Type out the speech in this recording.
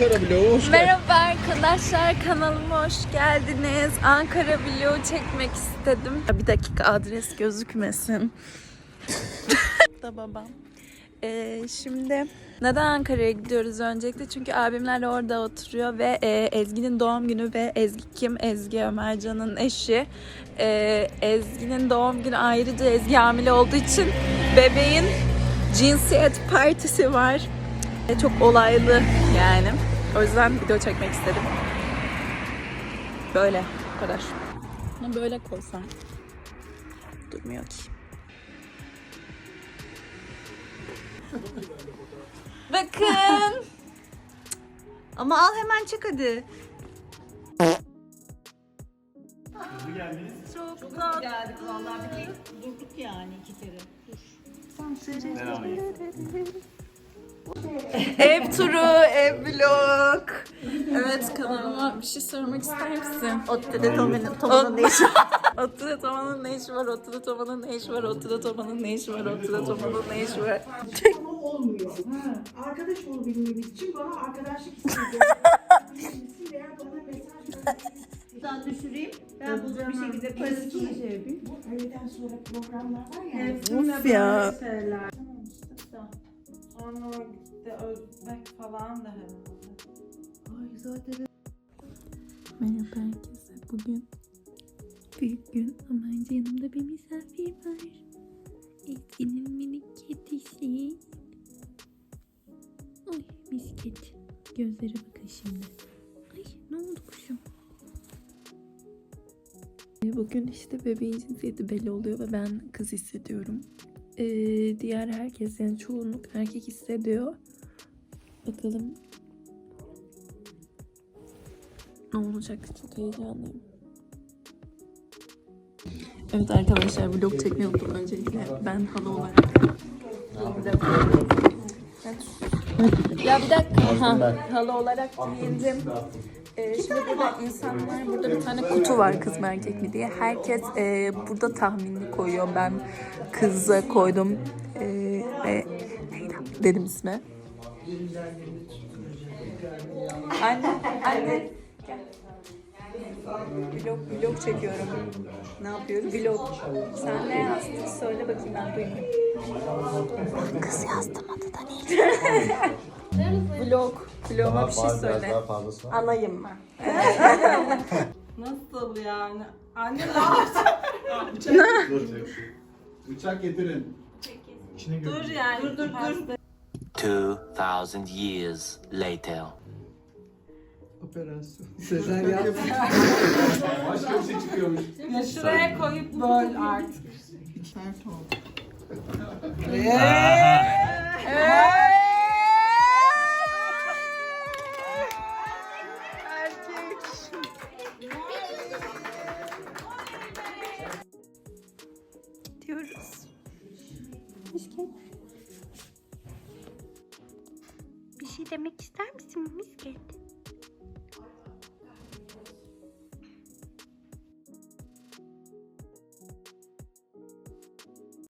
Ankara vlogu hoş. Merhaba arkadaşlar kanalıma hoş geldiniz. Ankara vlogu çekmek istedim. Bir dakika adres gözükmesin. da babam. Ee, şimdi neden Ankara'ya gidiyoruz öncelikle? Çünkü abimler orada oturuyor ve e, Ezgi'nin doğum günü ve Ezgi kim? Ezgi Ömercan'ın eşi. Ee, Ezgi'nin doğum günü ayrıca Ezgi hamile olduğu için bebeğin cinsiyet partisi var. E, Çok olaylı yani. O yüzden video çekmek istedim. Böyle bu kadar. Bunu böyle koysam durmuyor ki. Bakın. Ama al hemen çek hadi. Çok tatlı. Geldik vallahi bir durduk yani iki kere. Ev turu, ev vlog. Evet kanalıma bir şey sormak ister misin? Ottede Toman'ın Toman'ın ne işi? Otuda Toma'nın ne işi var? Otuda Toma'nın ne işi var? Otuda Toma'nın ne işi var? Otuda Toma'nın ne işi var? Ama olmuyor. Ha. Arkadaş olabilmemiz için bana arkadaşlık isteyecek. veya bana mesaj. Buradan düşüreyim. Ben bunu bir şekilde parasını şey yapayım. Bu öğleden sonra programlar var ya. Of ya. Sonra gitti özbek falan da herhalde. Merhaba herkese. Bugün büyük gün ama önce yanımda bir misafir var. Ezgi'nin minik kedisi. Ay misket. Gözlere bakın şimdi. Ay ne oldu kuşum? Bugün işte bebeğin cinsiyeti belli oluyor ve ben kız hissediyorum. Ee, diğer herkes yani çoğunluk erkek hissediyor. Bakalım ne olacak çok heyecanlıyım. Evet arkadaşlar vlog çekmeyi unuttum öncelikle. Ben halı olarak. Ya bir dakika. Ha, halı olarak giyindim. Ee, şimdi burada insanlar, burada bir tane kutu var kız mı erkek mi diye. Herkes e, burada tahminini koyuyor. Ben kıza koydum. E, ve neydi dedim ismi. Anne, anne. Vlog, vlog çekiyorum. Ne yapıyoruz? Vlog. Sen ne yazdın? Söyle bakayım ben duymayayım. Kız yazdım adı da neydi? Vlog. Vloguma bir şey söyle. Anayım ben. Nasıl yani? Anne ne yaptı? Bıçak getirin. dur yani. Dur dur dur. 2,000 years later. Operasyon. Sezer yaptı. Başka bir şey çıkıyormuş. Ya şuraya koyup böl artık. Sert oldu. Gidiyoruz. Bir şey demek ister misin Misket?